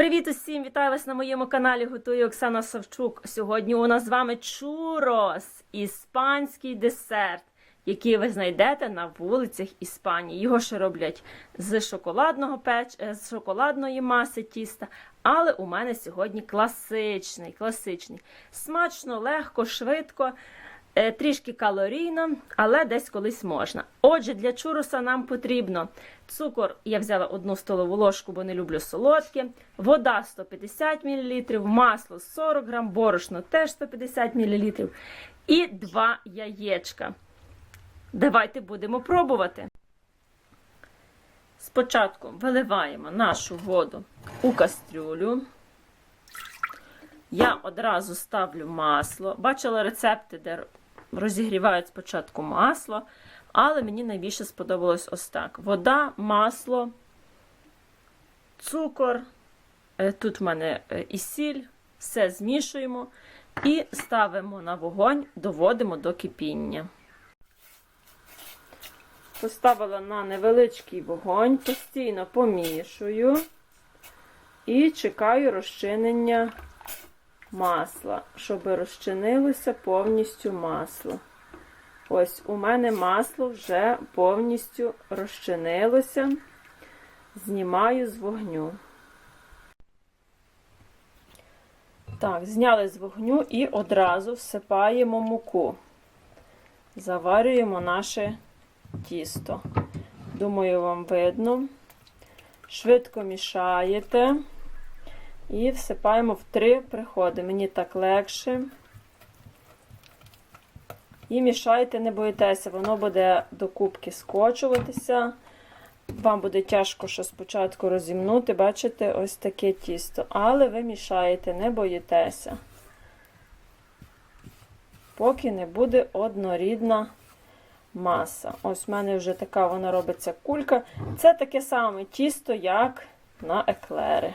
Привіт усім! Вітаю вас на моєму каналі. Готую Оксана Савчук. Сьогодні у нас з вами чурос, іспанський десерт, який ви знайдете на вулицях Іспанії. Його ще роблять з шоколадного печ, е, з шоколадної маси тіста. Але у мене сьогодні класичний, класичний. Смачно, легко, швидко. Е, Трішки калорійно, але десь колись можна. Отже, для чуруса нам потрібно цукор, я взяла одну столову ложку, бо не люблю солодке, вода 150 мл, масло 40 грам, борошно теж 150 мл і два яєчка. Давайте будемо пробувати. Спочатку виливаємо нашу воду у кастрюлю. Я одразу ставлю масло. Бачила рецепти, де розігрівають спочатку масло, але мені найбільше сподобалось ось так: вода, масло, цукор. е, Тут в мене е, і сіль, все змішуємо і ставимо на вогонь, доводимо до кипіння. Поставила на невеличкий вогонь, постійно помішую і чекаю розчинення масла, щоб розчинилося повністю масло. Ось у мене масло вже повністю розчинилося. Знімаю з вогню. Так, зняли з вогню і одразу всипаємо муку. Заварюємо наше тісто. Думаю, вам видно. Швидко мішаєте. І всипаємо в три приходи. Мені так легше. І мішайте, не боїтеся, воно буде до кубки скочуватися. Вам буде тяжко що спочатку розімнути, бачите, ось таке тісто. Але ви мішаєте, не боїтеся. Поки не буде однорідна маса. Ось в мене вже така вона робиться кулька. Це таке саме тісто, як на еклери.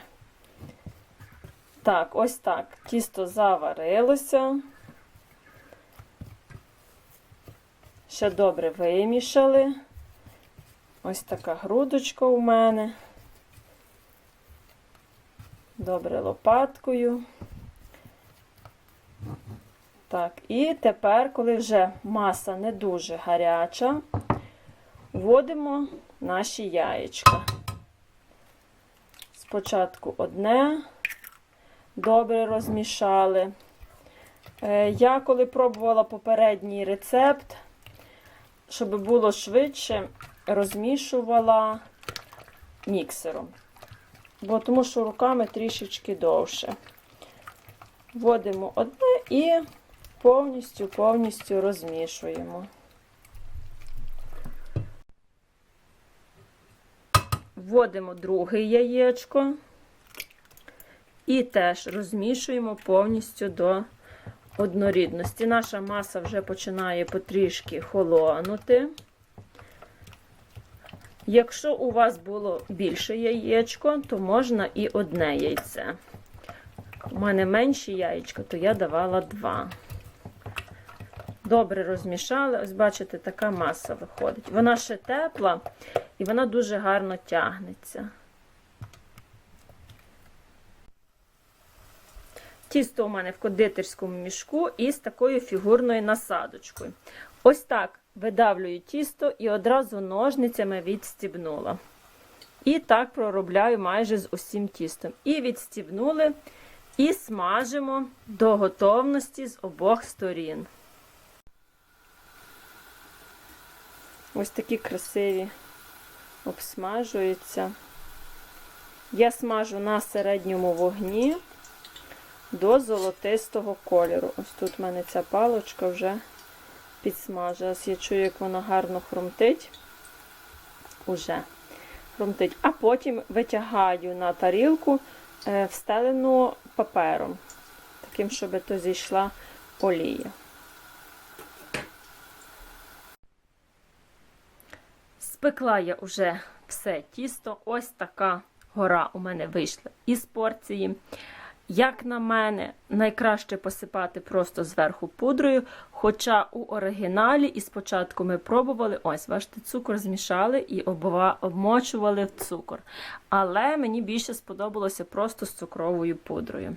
Так, ось так. Тісто заварилося. Ще добре вимішали. Ось така грудочка у мене. Добре лопаткою. Так, і тепер, коли вже маса не дуже гаряча, вводимо наші яєчка. Спочатку одне добре розмішали. Е, Я коли пробувала попередній рецепт, щоб було швидше, розмішувала міксером. Бо тому що руками трішечки довше. Вводимо одне і повністю повністю розмішуємо. Вводимо друге яєчко. І теж розмішуємо повністю до однорідності. Наша маса вже починає потрішки холонути. Якщо у вас було більше яєчко, то можна і одне яйце. У мене менші яєчко, то я давала два. Добре розмішали, ось бачите, така маса виходить. Вона ще тепла і вона дуже гарно тягнеться. Тісто у мене в кондитерському мішку із такою фігурною насадочкою. Ось так видавлюю тісто і одразу ножницями відстібнула. І так проробляю майже з усім тістом. І відстібнули, і смажимо до готовності з обох сторін. Ось такі красиві обсмажуються. Я смажу на середньому вогні до золотистого кольору. Ось тут в мене ця палочка вже підсмажилась. Я чую, як вона гарно хрумтить. Уже хрумтить. А потім витягаю на тарілку е, встелену папером, таким, щоб то зійшла олія. Спекла я вже все тісто. Ось така гора у мене вийшла із порції. Як на мене, найкраще посипати просто зверху пудрою. Хоча у оригіналі і спочатку ми пробували, ось, бачите, цукор змішали і обмочували в цукор. Але мені більше сподобалося просто з цукровою пудрою.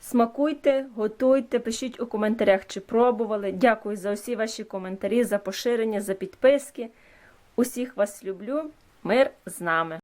Смакуйте, готуйте, пишіть у коментарях, чи пробували. Дякую за усі ваші коментарі, за поширення, за підписки. Усіх вас люблю. Мир з нами!